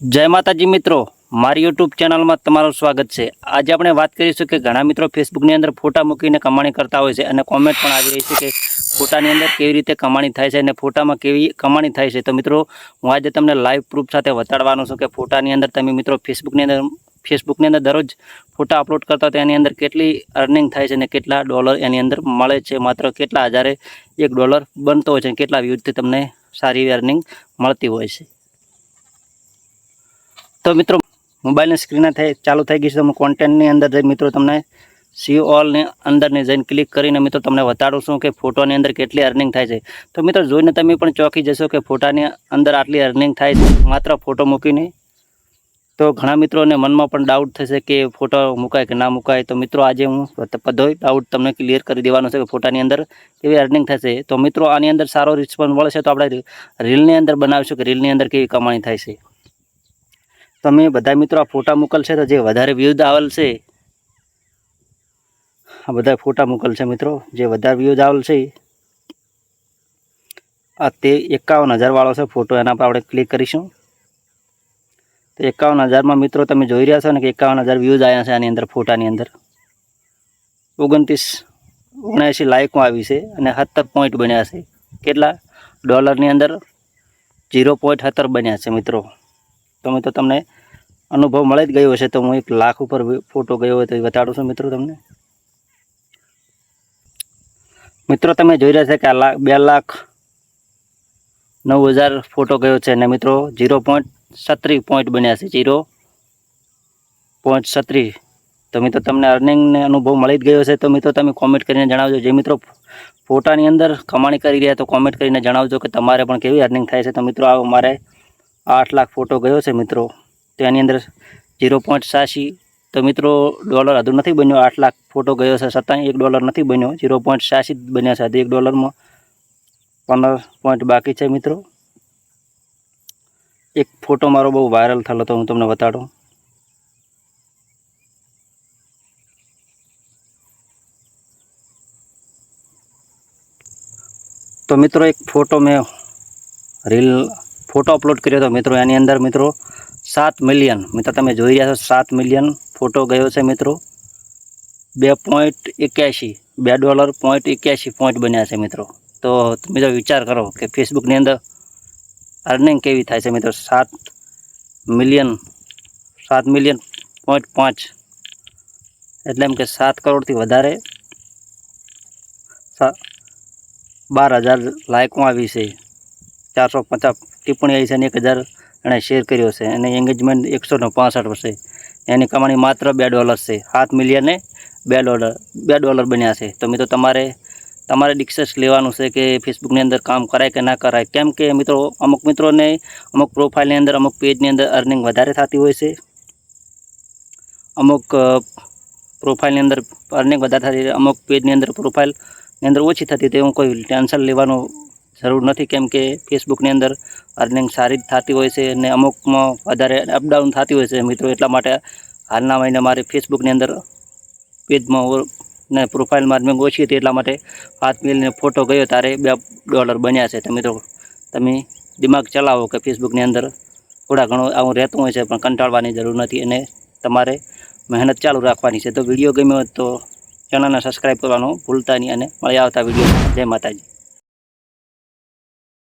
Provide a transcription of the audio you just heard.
જય માતાજી મિત્રો, મારી યુટ્યુબ ચેનલમાં તમારું સ્વાગત છે. આજે આપણે વાત કરીશું કે ઘણા મિત્રો ફેસબુકની અંદર ફોટા મૂકીને કમાણી કરતા હોય છે અને કોમેન્ટ પણ આવી રહી છે કે ફોટાની અંદર કેવી રીતે કમાણી થાય છે અને ફોટામાં કેવી કમાણી થાય છે. તો મિત્રો, હું આજે તમને લાઈવ પ્રૂફ સાથે બતાડવાનો છું કે ફોટાની અંદર તમે મિત્રો ફેસબુકની અંદર ફેસબુકની અંદર દરરોજ ફોટા અપલોડ કરતા તો એની અંદર કેટલી અર્નિંગ થાય છે અને કેટલા ડોલર એની અંદર મળે છે. માત્ર કેટલા હજારે એક ડોલર બનતો હોય છે અને કેટલા વ્યૂઝથી તમને સારી એવી અર્નિંગ મળતી હોય છે. તો મિત્રો, મોબાઈલની સ્ક્રીન થઈ, ચાલુ થઈ ગઈ છે. તો હું કોન્ટેન્ટની અંદર જઈ મિત્રો તમને સી ઓલની અંદરની જઈને ક્લિક કરીને મિત્રો તમને બતાડું છું કે ફોટોની અંદર કેટલી અર્નિંગ થાય છે. તો મિત્રો, જોઈને તમે પણ ચોંકી જશો કે ફોટાની અંદર આટલી અર્નિંગ થાય છે. માત્ર ફોટો મૂકીને. તો ઘણા મિત્રોને મનમાં પણ ડાઉટ થશે કે ફોટો મુકાય કે ના મુકાય. તો મિત્રો, આજે હું બધો ડાઉટ તમને ક્લિયર કરી દેવાનો છે કે ફોટાની અંદર કેવી અર્નિંગ થશે. તો મિત્રો, આની અંદર સારો રિસ્પોન્સ મળશે તો આપણે રીલની અંદર બનાવીશું કે રીલની અંદર કેવી કમાણી થાય છે. તમે બધા મિત્રો આ ફોટા મોકલશે તો જે વધારે વ્યૂઝ આવેલ છે આ બધા ફોટા મોકલશે મિત્રો, જે વધારે વ્યૂઝ આવેલ છે આ તે એકાવન હજારવાળો છે ફોટો, એના પર આપણે ક્લિક કરીશું. તો એકાવન હજારમાં મિત્રો તમે જોઈ રહ્યા છો ને કે એકાવન હજાર વ્યૂઝ આવ્યા છે આની અંદર, ફોટાની અંદર. ઓગણત્રીસ ઓગણએંસી લાઇકો આવી છે અને સત્તર પોઈન્ટ બન્યા છે. કેટલા? ડોલરની અંદર જીરો પોઈન્ટ સત્તર બન્યા છે મિત્રો. તો મિત્રો તમને અનુભવ મળી જ ગયો હશે તો હું એક લાખ ઉપર ફોટો ગયો હોય તો એ બતાડું છું મિત્રો તમને. મિત્રો, તમે જોઈ રહ્યા છે કે આ લાખ બે લાખ નવ હજાર ફોટો ગયો છે અને મિત્રો જીરો પોઈન્ટ સત્રીસ પોઈન્ટ બન્યા છે જીરો પોઈન્ટ સત્રીસ તો મિત્રો, તમને અર્નિંગને અનુભવ મળી જ ગયો છે તો મિત્રો, તમે કોમેન્ટ કરીને જણાવજો. જે મિત્રો ફોટાની અંદર કમાણી કરી રહ્યા તો કોમેન્ટ કરીને જણાવજો કે તમારે પણ કેવી અર્નિંગ થાય છે. તો મિત્રો, આવો મારે આઠ લાખ ફોટો ગયો છે મિત્રો. તો એની અંદર ઝીરો પોઈન્ટ સાસી. તો મિત્રો ડોલર હજુ નથી બન્યો. આઠ લાખ ફોટો ગયો છે. છતાં એક ડોલર નથી બન્યો. ઝીરો પોઈન્ટ સાસી બન્યા છે. એક ડોલરમાં પંદર પોઈન્ટ બાકી છે મિત્રો. એક ફોટો મારો બહુ વાયરલ થયેલો હતો. હું તમને બતાડું. તો મિત્રો, એક ફોટો મેં રીલ ફોટો અપલોડ કર્યો હતો મિત્રો. એની અંદર મિત્રો સાત મિલિયન મિત્રો તમે જોઈ રહ્યા છો, સાત મિલિયન ફોટો ગયો છે મિત્રો. બે પોઈન્ટ એક્યાસી બે ડોલર પોઈન્ટ એક્યાસી પોઈન્ટ બન્યા છે મિત્રો. તો મિત્રો વિચાર કરો કે ફેસબુકની અંદર અર્નિંગ કેવી થાય છે મિત્રો? સાત મિલિયન સાત મિલિયન પોઈન્ટ પાંચ. એટલે એમ કે સાત કરોડથી વધારે બાર હજાર લાયકો આવી છે. ચારસો પચાસ ટિપ્પણી આવી છે અને એક હજાર એણે શેર કર્યો છે. અને એંગેજમેન્ટ એકસો ને પાસઠ છે એની કમાણી માત્ર બે ડોલર છે. સાત મિલિયને બે ડોલર બે ડોલર બન્યા છે. તો મિત્રો તમારે તમારે ડિક્સેસ લેવાનું છે કે ફેસબુકની અંદર કામ કરાય કે ના કરાય. કેમ કે મિત્રો, અમુક મિત્રોને, અમુક પ્રોફાઇલની અંદર, અમુક પેજની અંદર અર્નિંગ વધારે થતી હોય છે. અમુક પ્રોફાઇલની અંદર અર્નિંગ વધારે થતી અમુક પેજની અંદર પ્રોફાઇલની અંદર ઓછી થતી તે હું કોઈ ટેન્શન લેવાનું જરૂર નથી, કેમ કે ફેસબુકની અંદર અર્નિંગ સારી જ થતી હોય છે અને અમુકમાં વધારે અપડાઉન થતી હોય છે. મિત્રો, એટલા માટે હાલના મહિને મારે ફેસબુકની અંદર પેજમાં ને પ્રોફાઇલમાં અર્નિંગ ઓછી હતી, એટલા માટે હાથ મિલને ફોટો ગયો ત્યારે બે ડોલર બન્યા છે. તો મિત્રો, તમે દિમાગ ચલાવો કે ફેસબુકની અંદર થોડા ઘણું આવું રહેતું હોય છે, પણ કંટાળવાની જરૂર નથી અને તમારે મહેનત ચાલુ રાખવાની છે. તો વીડિયો ગમ્યો હોય તો ચેનલને સબસ્ક્રાઈબ કરવાનું ભૂલતા નહીં અને મળી આવતા વીડિયો જય માતાજી.